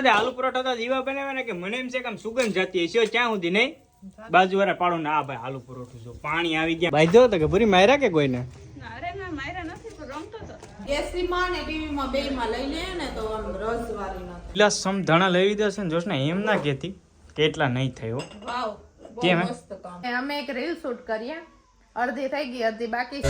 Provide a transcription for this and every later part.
આલુ પરોઠા તો એવા બનાવે ને કે મને એમ છે કે આમ સુગંધ જતી હશે ક્યાં સુધી નહીં? બાજુ વાળા પાડો ના ભાઈ આલુ પરોઠું જો પાણી આવી ગયા. ભાઈ જો તો કે ભૂરી માર્યા કે કોઈને? અરે ના માયરા નથી તો રમતો તો. ગેસરીમાં ને ટીવીમાં બેયમાં લઈ લે ને તો આમ રસ વાળી ના પેલા સમ ધણા લઈ લીધા છે ને જોશ ને એમ ના કહેતી કે એટલા નહીં થયો વાવ કેમ મસ્ત કામ. અમે એક રીલ શૂટ કરીએ. અડધી થઈ ગઈ અડધી બાકી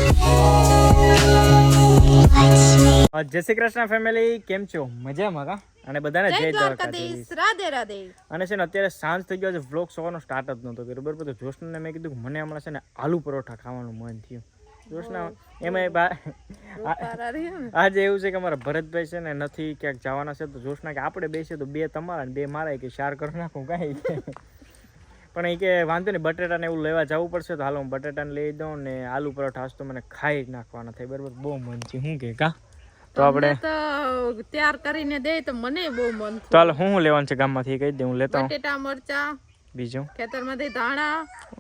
જય શ્રી કૃષ્ણ ફેમિલી કેમ છો? મજામાં કા? અને બધાને જય દ્વારકાધીશ. રાધે રાધે. અને છે ને અત્યારે સાંજ થઈ ગયો છે વ્લોગ સવારનો સ્ટાર્ટ જ નહોતો કર્યો. બરાબર તો જોશનને મેં કીધું મને હમણાં છે ને આલુ પરોઠા ખાવાનું મન થયું. જોશના એમાં આજે એવું છે કે અમારા ભરતભાઈ છે ને નથી ક્યાંક જવાના છે તો જોશના કે આપણે બેસીએ તો બે તમારા ને બે મારા કે શાર કરી નાખું કાંઈ. પણ એ કે વાંધો નહીં બટેટાને એવું લેવા જવું પડશે તો હાલો હું બટેટાને લઈ દઉં ને આલુ પરોઠા તો મને ખાઈ જ નાખવાના થાય. બરાબર બહુ મન છે હું કે કા? તો આપણે તો તૈયાર કરીને દે તો મને બહુ મન ચાલ હું લેવાનું છે ગામમાંથી? કહી દે હું લેતા બટેટા મરચા બીજું? ખેતરમાંથી ધાણા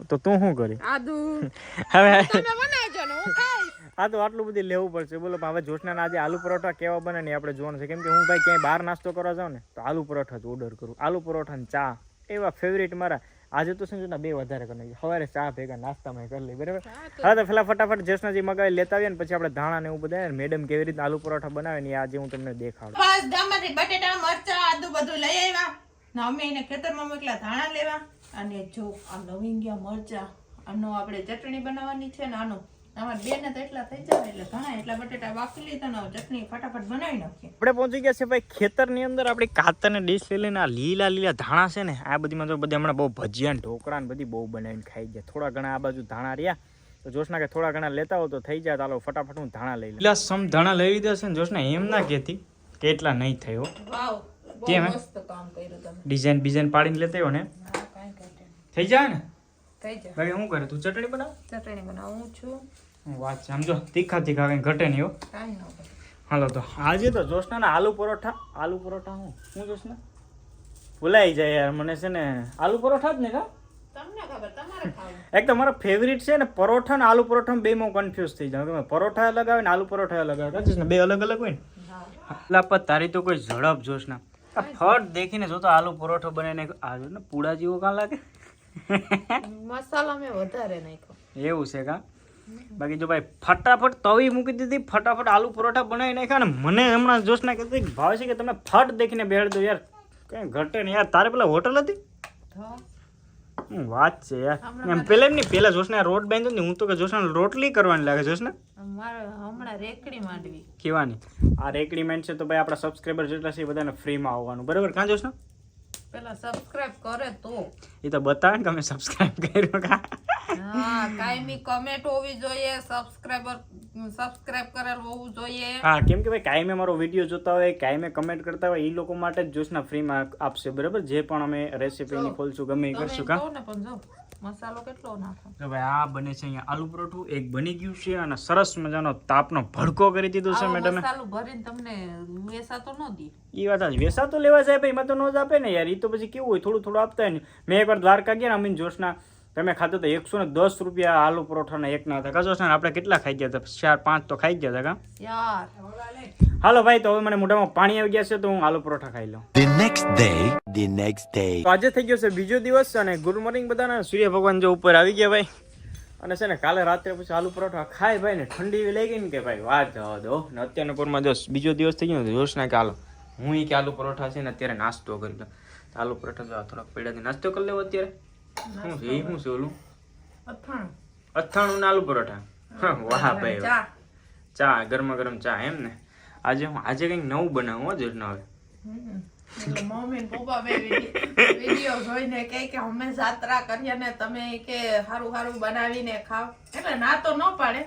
તો તું શું કરી આદુ. હવે તમે બનાવજો ને હું ખાઈશ. આ તો આટલું બધું લેવું પડશે. બોલો હવે જોશના આજે આલુ પરોઠા કેવા બને ને આપણે જોવાનું છે. કેમ કે હું ભાઈ ક્યાંય બહાર નાસ્તો કરવા જાઉં ને તો આલુ પરોઠા જ ઓર્ડર કરું. આલુ પરોઠા ને ચા. એવા ફેવરિટ મારા આજે તો શું ને બે વધારે કરી નાખી. સવારે ચા ભેગા નાસ્તામાં કરી લઈ બરાબર? હા તો પેલા ફટાફટ જોશનાજી મગાવી લેતા આવીએ ને પછી આપણે ધાણા ને એવું બધા મેડમ કેવી રીતે આલુ પરોઠા બનાવે ને આજે હું તમને દેખાડું. બસ ગામમાંથી બટેટા મરચા આદુ બધું લઈ આવ્યા. ને અમે એને ખેતરમાં મોકલા ધાણા લેવા. અને જો આ લવિંગિયા મરચા આનો આપણે ચટણી બનાવવાની છે ને આનો અમારા બેને તો એટલા થઈ જાય એટલે ઘણા એટલા બટેટા બાફી લીધા ને હવે ચટણી ફટાફટ બનાવી નાખીએ. આપણે પહોંચી ગયા છે ભાઈ ખેતરની અંદર. આપણી કાતરની ડીશ લઈ લઈને આ લીલા લીલા ધાણા છે ને આ બધીમાં તો બધા હમણાં બહુ ભજીયા ઢોકળા ને બધી બહુ બનાવીને ખાઈ ગયા. થોડા ઘણા આ બાજુ ધાણા રહ્યા. તો જોશના કે થોડા ઘણા લેતા હો તો થઈ જાય. ચાલો ફટાફટ હું ધાણા લઈ લીલા સમ ધાણા લઈ લીધા છે ને જોશના એમ ના કહેતી કે એટલા નહીં થયો. વાવ કેમ ડિઝાઇન બિઝાઇન પાડીને લેતા ને? હા કાંઈ કાંઈ થઈ જાય ને? થઈ જાય. બાકી શું કરે? તું ચટણી બનાવ? ચટણી બનાવું છું. હું વાત છે. આમ તીખા તીખા કંઈ ઘટે નહીં હો. કાંઈ ન હાલો તો આજે તો જોશના આલુ પરોઠા. આલુ પરોઠા હું? હું જોશના? ભૂલાઈ જાય યાર મને છે ને આલુ પરોઠા જ ને કા તમને ખબર એક તો મારો ફેવરિટ છે ને પરોઠા ને આલુ પરોઠા બે માં કન્ફ્યુઝ થઈ જાઉં. તમે પરોઠા અલગ આવે ને આલુ પરોઠા અલગ આવે. ને બે અલગ અલગ હોય ને? હા. એટલા પર તારી તો કોઈ ઝડપ જોશ ના ફટ દેખીને જો તો આલુ પરોઠો બનાવીને આ જો ને પૂડા જેવો કાં લાગે? મસાલા મેં વધારે નાખ્યો. એવું છે કા? બાકી જો ભાઈ ફટાફટ તવી મૂકી દીધી ફટાફટ આલુ પરોઠા બનાવી નાખ્યા ને મને હમણાં જોશ ના કહેતી ભાવ છે કે તમે ફટ દેખીને બેડ દો યાર. કઈ ઘટે ને યાર. તારે પેલા હોટલ હતી? વાત છે યાર. એમ પેલા એમ નહીં પેલા જોશના રોટ બાંધ્યો ને હું તો કે જોશના રોટલી કરવાની લાગે જોશના. હમણાં રેકડી માંડવી. કેવાની આ રેકડીમેન્ટ છે તો ભાઈ આપણા સબસ્ક્રાઈબર જેટલા છે બધાને ફ્રીમાં આવવાનું. બરાબર? કાં જોશ ને પેલા સબસ્ક્રાઇબ કરે તો. એ તો બતાવે ને તમે સબસ્ક્રાઇબ કર્યું કા? હા કાયમી કમેન્ટ હોવી જોઈએ સબસ્ક્રાઇબર સબસ્ક્રાઇબ કરેલ હોવું જોઈએ. હા કેમ કે ભાઈ કાયમે મારો વીડિયો જોતા હોય કાયમે કમેન્ટ કરતા હોય એ લોકો માટે જ જોશના ફ્રીમાં આપશે બરાબર? જે પણ અમે રેસીપીની ખોલશું ગમે એ કરશું કા? પણ જો. મસાલો કેટલો નાખો? તો ભાઈ આ બને છે અહીંયા આલુ પરોઠું એક બની ગયું છે અને સરસ મજાનો તાપનો ભડકો કરી દીધો છે મેડમે. મસાલો ભરીને તમને વેસાતો ન દી. ઈ વાત જ વેસાતો લેવા જાય ભાઈ એમાં તો ન જ આપે ને યાર. એ તો પછી કેવું હોય થોડું થોડું આપતા હોય ને. મેં એકવાર દ્વારકા ગયા ને અમીન જોશના તમે ખાધો તો એકસો ને દસ રૂપિયા આલુ પરોઠાના એક ના હતા કશો ને આપણે કેટલા ખાઈ ગયા હતા? ચાર પાંચ તો ખાઈ ગયા હતા કા? હાલો ભાઈ તો હવે મને મોઢામાં પાણી આવી ગયા છે તો હું આલુ પરોઠા ખાઈ લઉં. The next day, the next day. આજે થઈ ગયો છે બીજો દિવસ અને ગુડ મોર્નિંગ બધાને. સૂર્ય ભગવાન જો ઉપર આવી ગયા ભાઈ. અને છે ને કાલે રાત્રે પછી આલુ પરોઠા ખાય ભાઈ ને ઠંડી એવી લઈ ગઈ ને કે ભાઈ વાત જવા દો. ને અત્યારના પૂરમાં જો બીજો દિવસ થઈ ગયો જોશ ના કે હાલો હું એ કે આલુ પરોઠા છે ને અત્યારે નાસ્તો કરી લો આલુ પરોઠા થોડાક પેડાથી નાસ્તો કરી લેવો અત્યારે. શું છે છે ઓલું? અથાણું. અથાણું ને આલુ પરોઠા? વાહ ભાઈ વાહ. ચા. ગરમા ગરમ ચા એમ ને? આજે હું આજે કંઈક નવું બનાવું હો જોશ હવે. મમ્મી પપ્પા બે વીડિયો જોઈને કે કે અમે જાત્રા કરીએ ને તમે કે સારું સારું બનાવીને ખાવ એટલે ના તો ન પાડે.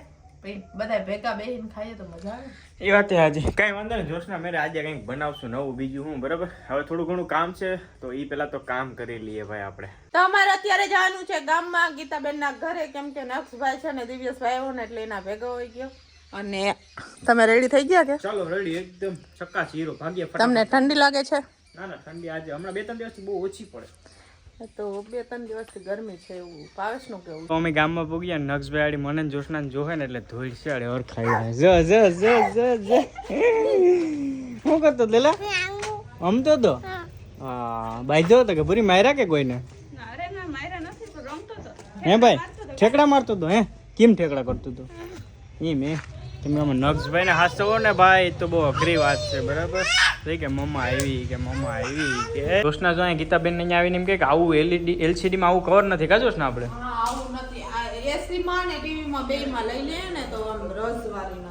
બધા ભેગા બેહીને ખાઈએ તો મજા આવે. એ વાત હાજી કઈ વાંધો નહીં જોશના મેરે આજે કંઈક બનાવશું નવું બીજું હું બરાબર? હવે થોડું ઘણું કામ છે તો એ પેલા તો કામ કરી લઈએ ભાઈ આપણે. તો અમારે અત્યારે જવાનું છે ગામમાં ગીતાબેન ના ઘરે કેમ કે નક્ષભાઈ છે ને દિવ્યસભાઈ આવ્યો ને એટલે એના ભેગો હોય ગયો. અને તમે રેડી થઈ ગયા કે? ચાલો રેડી એકદમ ચક્કા હીરો ભાગ્ય તમને ઠંડી લાગે છે? ના ના ઠંડી આજે હમણાં બે ત્રણ દિવસથી બહુ ઓછી પડે. તો બે ત્રણ દિવસથી ગરમી છે એવું પાવેશ કેવું? તો અમે ગામમાં પૂગ્યા ને નક્ષભાઈ આડી મને ને જોશનાને જોહે ને એટલે અડે ઓળખાઈ જાય. જ જ જ જ જ. શું કરતો દેલા આમ તો હા. બાંધ્યો હતો કે પૂરી માર્યા કે કોઈને? ના, અરે ના માયરા નથી પણ રમતો તો હે ભાઈ ઠેકડા મારતો તો હે? કેમ ઠેકડા કરતો તો એમ હે તમે આમાં નક્ષભાઈને હાસો ને ભાઈ તો બહુ અઘરી વાત છે બરાબર? કે મમ્મા આવી કે મમ્મા આવી કે જોશના જો અહીં ગીતાબેન અહીંયા આવીને એમ કહે કે આવું એલઈડી એલસીડી માં આવું કવર નથી કાજો ને આપણે? આવું નથી. આ એસી માં ને ટીવી માં બે માં લઈ લે ને તો આમ રસવારી ન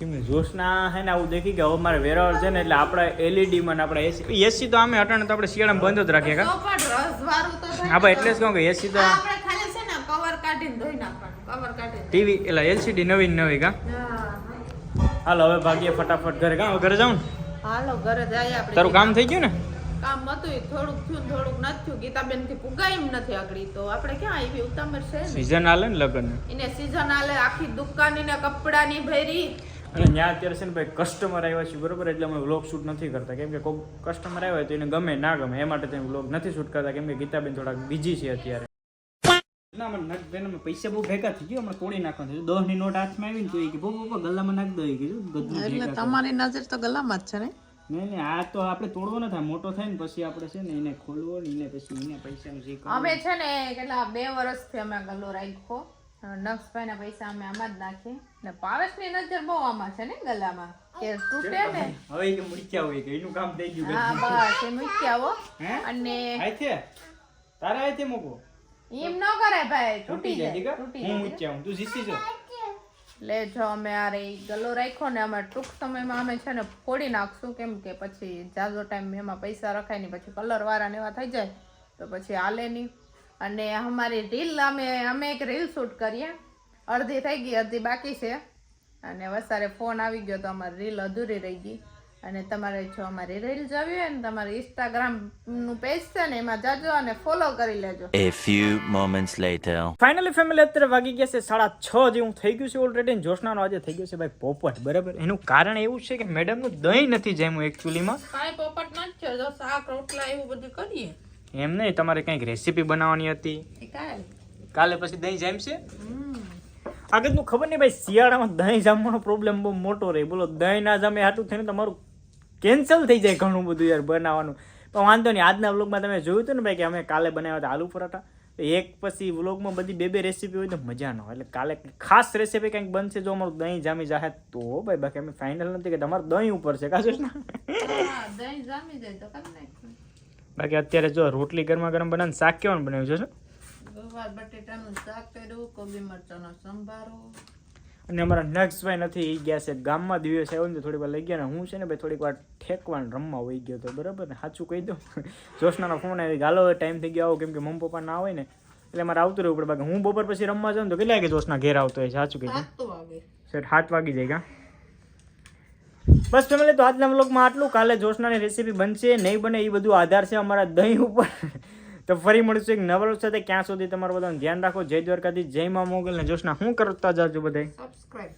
કેમ જોશના હે ને આવું દેખી કે હવે મારે વેરાવળ છે ને એટલે આપણે એલઈડી માં આપણે એસી એસી તો અમે હટાણે તો આપણે શિયાળામાં બંધ જ રાખીએ કા? તો પણ રસવારું તો થાય. હા ભાઈ એટલે જ કહું કે એસી તો આપણે ખાલી છે ને કવર કાઢીને ધોઈ નાખવાનું. કવર કાઢીને ટીવી એટલે એલસીડી નવી નવી કા? હા હવે ભાગીએ ફટાફટ ઘરે. કા ઘરે જાઉં ને? હાલો ઘરે જાય આપણે તારું કામ થઈ ગયું ને? કામ હતું એ થોડુંક થયું થોડુંક નથી થયું. ગીતાબેનથી પુગાય એમ નથી આગળ. તો આપણે ક્યાં આવી ઉતામર છે સીઝન હાલે ને લગ્ન એને સીઝન આલે આખી દુકાની ને કપડાની ભરી. અને ત્યાં અત્યારે છે ને ભાઈ કસ્ટમર આવ્યા છે બરોબર? એટલે અમે વ્લોગ શૂટ નથી કરતા. કેમ કે કોઈ કસ્ટમર આવ્યા હોય તો એને ગમે ના ગમે એ માટે તમે વ્લોગ નથી શૂટ કરતા. કેમ કે ગીતાબેન થોડાક બીજી છે અત્યારે. ના મને નાખ બેન અમે પૈસા બહુ ભેગા થઈ ગયા હમણાં તોડી નાખવાનું છે. દસની નોટ હાથમાં આવી ને તો એ કે બહુ બહુ ગલ્લામાં નાખ દો એ કીધું એટલે તમારી નજર તો ગલામાં જ છે ને? નહીં નહીં આ તો આપણે તોડવો ન થાય મોટો થાય ને પછી આપણે છે ને એને ખોલવો ને એને પછી એને પૈસાનું જે અમે છે ને કેટલા બે વર્ષથી અમે ગલ્લો રાખ્યો. નક્ષભાઈ ના પૈસા અમે આમાં જ નાખીએ. ને પાવેશની નજર બહુ આમાં છે ને ગલામાં. કે તૂટે ને. હવે કે મૂક્યા હોય કે એનું કામ થઈ ગયું હા બસ એ મૂક્યા આવો આઈ અને તારે આઈ આયથે મૂકો એમ ન કરે ભાઈ તૂટી જાય હું? જાય. હું તું જીસી જો. લે જો અમે આ રે ગલો રાખ્યો ને અમે ટૂંક સમયમાં અમે છે ને ફોડી નાખશું કેમ કે પછી જાજો ટાઈમ એમાં પૈસા રખાય નહીં પછી કલર વાળા ને એવા થઈ જાય તો પછી હાલે નહીં. અને અમારી રીલ અમે અમે એક રીલ શૂટ કરીએ અડધી થઈ ગઈ અડધી બાકી છે. અને વસારે ફોન આવી ગયો તો અમારી રીલ અધૂરી રહી ગઈ. અને તમારે જો અમારી રીલ જોવી હોય ને તમારે ઇન્સ્ટાગ્રામનું પેજ છે ને એમાં જાજો અને ફોલો કરી લેજો. A few moments later. Finally family અત્યારે વાગી ગયા છે સાડા છ જેવું થઈ ગયું છે ઓલરેડી જોશનાનો આજે થઈ ગયો છે ભાઈ પોપટ બરાબર? એનું કારણ એવું છે કે મેડમનું દહીં નથી જામ્યું એકચ્યુઅલીમાં કાંઈ પોપટ નથી જો શાક રોટલા એવું બધું કરીએ. એમ નહીં તમારે કંઈક રેસીપી બનાવવાની હતી. એ કાલે. પછી દહીં જમશે? આગળનું ખબર નહીં ભાઈ શિયાળામાં દહીં જામવાનો પ્રોબ્લેમ બહુ મોટો રહે. બોલો દહીં ના જામે હાટું થઈને તમારું કેન્સલ થઈ જાય ઘણું બધું યાર બનાવવાનું. પણ વાંધો નહીં આજના વ્લોગમાં તમે જોયું હતું ને ભાઈ કે અમે કાલે બનાવ્યા હતા આલુ પરાઠા? તો એક પછી વ્લોગમાં બધી બે બે રેસીપી હોય તો મજા ન હોય એટલે કાલે ખાસ રેસીપી કંઈક બનશે જો અમારું દહીં જામી જાહે તો ભાઈ બાકી અમે ફાઇનલ નથી કે તમારું દહીં ઉપર છે કાશું દહીં જામી જાય તો બાકી અત્યારે જો રોટલી ગરમા ગરમ બનાવીને શાક કેવાનું બનાવ્યું છે બટેટાનું શાક કર્યું કોબી મરચાંનો સંભારો. અને અમારા નક્ષભાઈ નથી એ ગયા છે ગામમાં દિવસ આવ્યો ને થોડીક વાર લઈ ગયા ને હું છે ને ભાઈ થોડીક વાર ઠેકવાન રમવા વહી ગયો હતો બરાબર ને? સાચું કહી દઉં. જોશનાનો ફોન આવી ગાલો ટાઈમ થઈ ગયો આવો કેમ કે મમ્મી પપ્પા ના આવે ને એટલે મારે આવતું રહેવું પડે. બાકી હું બપોર પછી રમવા જાઉં તો કેટલા કે જોશના ઘેર આવતો હોય સાચું કહી દઉં સાત વાગે વાગી જાય કા? બસ ફેમિલી તો આજના બ્લોગમાં આટલું. કાલે જોશનાની રેસીપી બનશે નહીં બને એ બધું આધાર છે અમારા દહીં ઉપર. તો ફરી મળીશું એક નવરો સાથે. ક્યાં સુધી તમારું બધાનું ધ્યાન રાખો. જય દ્વારકાથી જય મા મોગલ ને જોશના હું કરતા જાજો બધાય. સબસ્ક્રાઇબ